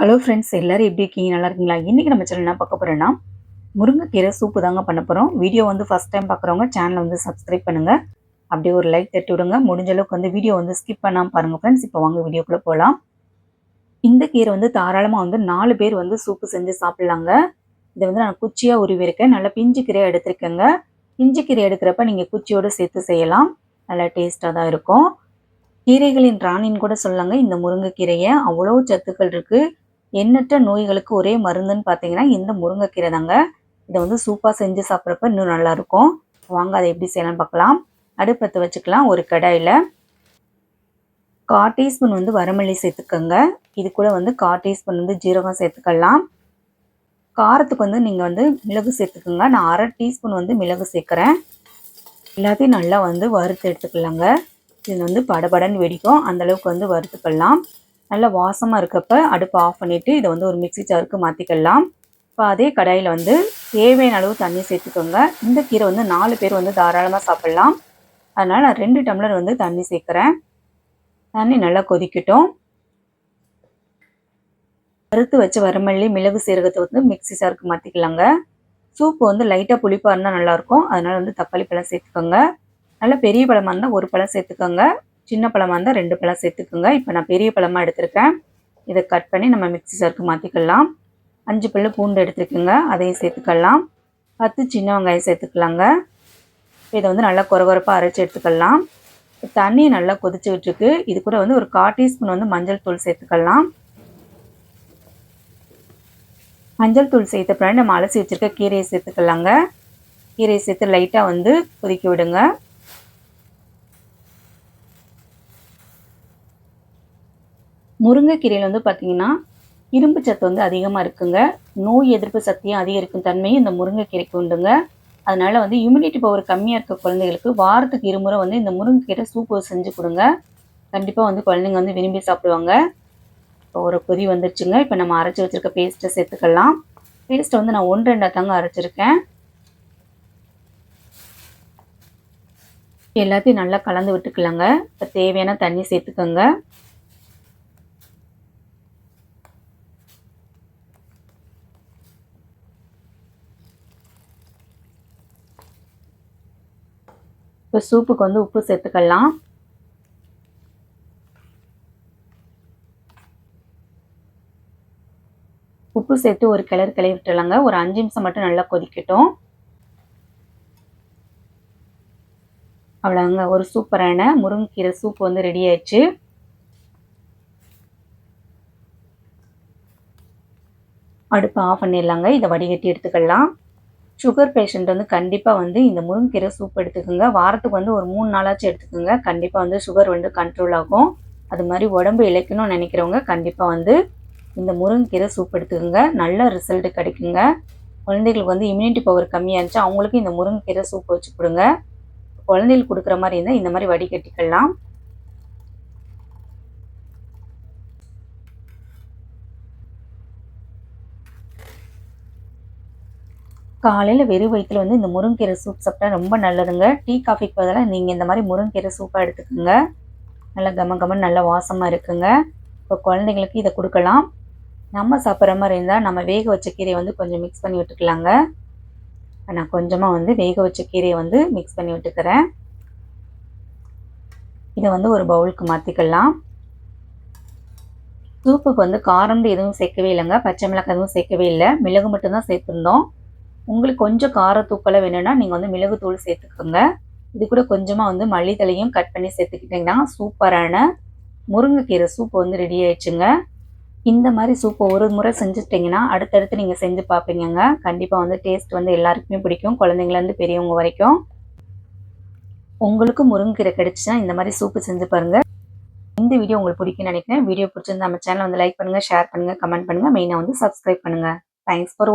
Hello friends எல்லாரும் எப்படி இருக்கீங்க? நல்லா இருக்கீங்களா? இன்றைக்கி நம்ம சேனல் என்ன பார்க்க போகிறோன்னா முருங்கைக்கீரை சூப்பு தாங்க பண்ண போகிறோம் வீடியோ வந்து ஃபஸ்ட் டைம் பார்க்குறவங்க சேனலை வந்து சப்ஸ்கிரைப் பண்ணுங்கள் அப்படியே ஒரு லைக் தட்டி விடுங்க. முடிஞ்ச அளவுக்கு வந்து வீடியோ வந்து ஸ்கிப் பண்ணாமல் பாருங்கள் ஃப்ரெண்ட்ஸ் இப்போ வாங்க வீடியோக்குள்ளே போகலாம் இந்த கீரை வந்து தாராளமாக வந்து நாலு பேர் வந்து சூப்பு செஞ்சு சாப்பிட்லாங்க. இதை வந்து நான் குச்சியாக உருவிருக்கேன். நல்லா பிஞ்சு கீரையாக எடுத்திருக்கேங்க. பிஞ்சு கீரை எடுக்கிறப்ப நீங்கள் குச்சியோடு சேர்த்து செய்யலாம். நல்லா டேஸ்ட்டாக தான் இருக்கும். கீரைகளின் ராணின்னு கூட சொல்லாங்க இந்த முருங்கைக்கீரையை அவ்வளோ சத்துக்கள் இருக்குது எண்ணற்ற நோய்களுக்கு ஒரே மருந்துன்னு பார்த்தீங்கன்னா இந்த முருங்கைக்கீரை தாங்க. இதை வந்து சூப்பாக செஞ்சு சாப்பிட்றப்ப இன்னும் நல்லாயிருக்கும். வாங்க அதை எப்படி செய்யலாம்னு பார்க்கலாம் அடுப்பத்தை வச்சுக்கலாம் ஒரு கடாயில். கால் டீஸ்பூன் வந்து வரமல்லி சேர்த்துக்கோங்க. இது கூட வந்து கால் டீஸ்பூன் வந்து ஜீரகம் சேர்த்துக்கலாம். காரத்துக்கு வந்து நீங்கள் வந்து மிளகு சேர்த்துக்கோங்க. நான் அரை டீஸ்பூன் வந்து மிளகு சேர்க்குறேன். எல்லாத்தையும் நல்லா வந்து வறுத்து எடுத்துக்கலாங்க. இது வந்து படபடன்னு வெடிக்கும். அந்தளவுக்கு வந்து வறுத்துக்கலாம். நல்லா வாசமாக இருக்கப்ப அடுப்பை ஆஃப் பண்ணிவிட்டு இதை வந்து ஒரு மிக்சி ஜாருக்கு மாற்றிக்கலாம் இப்போ அதே கடாயில் வந்து தேவையான அளவு தண்ணி சேர்த்துக்கோங்க. இந்த கீரை வந்து நாலு பேர் வந்து தாராளமாக சாப்பிட்லாம். அதனால் நான் ரெண்டு டம்ளர் வந்து தண்ணி சேர்க்குறேன். தண்ணி நல்லா கொதிக்கட்டும். வறுத்து வச்ச வரமல்லி மிளகு சீரகத்தை வந்து மிக்சி ஜாருக்கு மாற்றிக்கலாங்க சூப்பு வந்து லைட்டாக புளிப்பாக இருந்தால் நல்லாயிருக்கும் அதனால் வந்து தக்காளி பழம் சேர்த்துக்கோங்க. நல்லா பெரிய பழமாக இருந்தால் ஒரு பழம் சேர்த்துக்கோங்க. சின்ன பழமாக இருந்தால் ரெண்டு பழம் சேர்த்துக்குங்க. இப்போ நான் பெரிய பழமாக எடுத்திருக்கேன். இதை கட் பண்ணி நம்ம மிக்சி சருக்கு மாற்றிக்கலாம் அஞ்சு பல்லு பூண்டு எடுத்துருக்குங்க. அதையும் சேர்த்துக்கலாம். பத்து சின்ன வெங்காயம் சேர்த்துக்கலாங்க. இதை வந்து நல்லா குறகுறப்பாக அரைச்சி எடுத்துக்கலாம். தண்ணி நல்லா கொதிச்சுக்கிட்டுருக்கு இது கூட வந்து ஒரு கால் டீஸ்பூன் வந்து மஞ்சள் தூள் சேர்த்துக்கலாம். மஞ்சள் தூள் சேர்த்த பிறகு நம்ம அலசி வச்சுருக்க கீரையை சேர்த்துக்கலாங்க. கீரையை சேர்த்து லைட்டாக வந்து கொதிக்க விடுங்க. முருங்கைக்கீரையில் வந்து பார்த்திங்கன்னா இரும்பு சத்து வந்து அதிகமாக இருக்குங்க. நோய் எதிர்ப்பு சக்தியும் அதிகரிக்கும் தன்மையும் இந்த முருங்கைக்கீரைக்கு உண்டுங்க. அதனால் வந்து இம்யூனிட்டி பவர் கம்மியாக இருக்க குழந்தைகளுக்கு வாரத்துக்கு இருமுறை வந்து இந்த முருங்கைக்கீரை சூப்பு செஞ்சு கொடுங்க. கண்டிப்பாக வந்து குழந்தைங்க வந்து விரும்பி சாப்பிடுவாங்க. இப்போ ஒரு கொதி வந்துருச்சுங்க. இப்போ நம்ம அரைச்சி வச்சுருக்க பேஸ்ட்டை சேர்த்துக்கலாம். பேஸ்ட்டை வந்து நான் ஒன்று ரெண்டாக தாங்க அரைச்சிருக்கேன். எல்லாத்தையும் நல்லா கலந்து விட்டுக்கலாங்க. இப்போ தேவையான தண்ணி சேர்த்துக்கோங்க. இப்போ சூப்புக்கு வந்து உப்பு சேர்த்துக்கலாம். உப்பு சேர்த்து ஒரு கிளறு கிளறி விட்டுலாங்க ஒரு அஞ்சு நிமிஷம் மட்டும் நல்லா கொதிக்கட்டும். அவ்வளோங்க ஒரு சூப்பரான முருங்கைக்கீரை சூப் வந்து ரெடி ஆயிடுச்சு. அடுப்பு ஆஃப் பண்ணிடலாங்க. இதை வடிகட்டி எடுத்துக்கலாம். சுகர் பேஷண்ட் வந்து கண்டிப்பாக வந்து இந்த முருங்கீரை சூப் எடுத்துக்கோங்க. வாரத்துக்கு வந்து ஒரு மூணு நாளாச்சும் எடுத்துக்கோங்க. கண்டிப்பாக வந்து சுகர் வந்து கண்ட்ரோல் ஆகும். அது மாதிரி உடம்பு இழைக்கணும்னு நினைக்கிறவங்க கண்டிப்பாக வந்து இந்த முருங்கீரை சூப் எடுத்துக்கோங்க. நல்ல ரிசல்ட் கிடைக்குங்க. குழந்தைகளுக்கு வந்து இம்யூனிட்டி பவர் கம்மியாக இருந்துச்சு அவங்களுக்கு இந்த முருங்கீரை சூப் வச்சு கொடுங்க. குழந்தைகளுக்கு கொடுக்குற மாதிரி இருந்தால் இந்த மாதிரி வடிகட்டிக்கலாம். காலையில் வெறும் வயிற்றில் வந்து இந்த முருங்கீரை சூப் சாப்பிட்டா ரொம்ப நல்லதுங்க. டீ காஃபிக்கு பதிலாக நீங்கள் இந்த மாதிரி முருங்கீரை சூப்பாக எடுத்துக்கோங்க. நல்லா கம கமன் நல்லா வாசமாக இருக்குங்க. இப்போ குழந்தைங்களுக்கு இதை கொடுக்கலாம். நம்ம சாப்பிட்ற மாதிரி இருந்தால் நம்ம வேக வச்ச கீரையை வந்து கொஞ்சம் மிக்ஸ் பண்ணி விட்டுக்கலாங்க. நான் கொஞ்சமாக வந்து வேக வச்ச கீரையை வந்து மிக்ஸ் பண்ணி விட்டுக்கிறேன். இதை வந்து ஒரு பவுலுக்கு மாற்றிக்கலாம் சூப்புக்கு வந்து காரம் எதுவும் சேர்க்கவே இல்லைங்க. பச்சை மிளகாய் எதுவும் சேர்க்கவே இல்லை. மிளகு மட்டும்தான் சேர்த்துருந்தோம். உங்களுக்கு கொஞ்சம் காரத்தூக்கலை வேணும்னா நீங்கள் வந்து மிளகுத்தூள் சேர்த்துக்கோங்க. இது கூட கொஞ்சமாக வந்து மல்லித்தலையும் கட் பண்ணி சேர்த்துக்கிட்டிங்கன்னா சூப்பரான முருங்கைக்கீரை சூப் வந்து ரெடி ஆயிடுச்சுங்க. இந்த மாதிரி சூப்பை ஒரு முறை செஞ்சுட்டிங்கன்னா அடுத்தடுத்து நீங்கள் செஞ்சு பார்ப்பீங்கங்க. கண்டிப்பாக வந்து டேஸ்ட் வந்து எல்லாருக்குமே பிடிக்கும். குழந்தைங்கலேருந்து பெரியவங்க வரைக்கும். உங்களுக்கு முருங்கைக்கீரை கிடைச்சிச்சுன்னா இந்த மாதிரி சூப்பு செஞ்சு பாருங்கள் இந்த வீடியோ உங்களுக்கு பிடிக்கும்னு நினைக்கிறேன். வீடியோ பிடிச்சிருந்தா நம்ம சேனல் வந்து லைக் பண்ணுங்கள் ஷேர் பண்ணுங்கள் கமெண்ட் பண்ணுங்கள் மெயினாக வந்து சப்ஸ்கிரைப் பண்ணுங்கள் தேங்க்ஸ் ஃபார்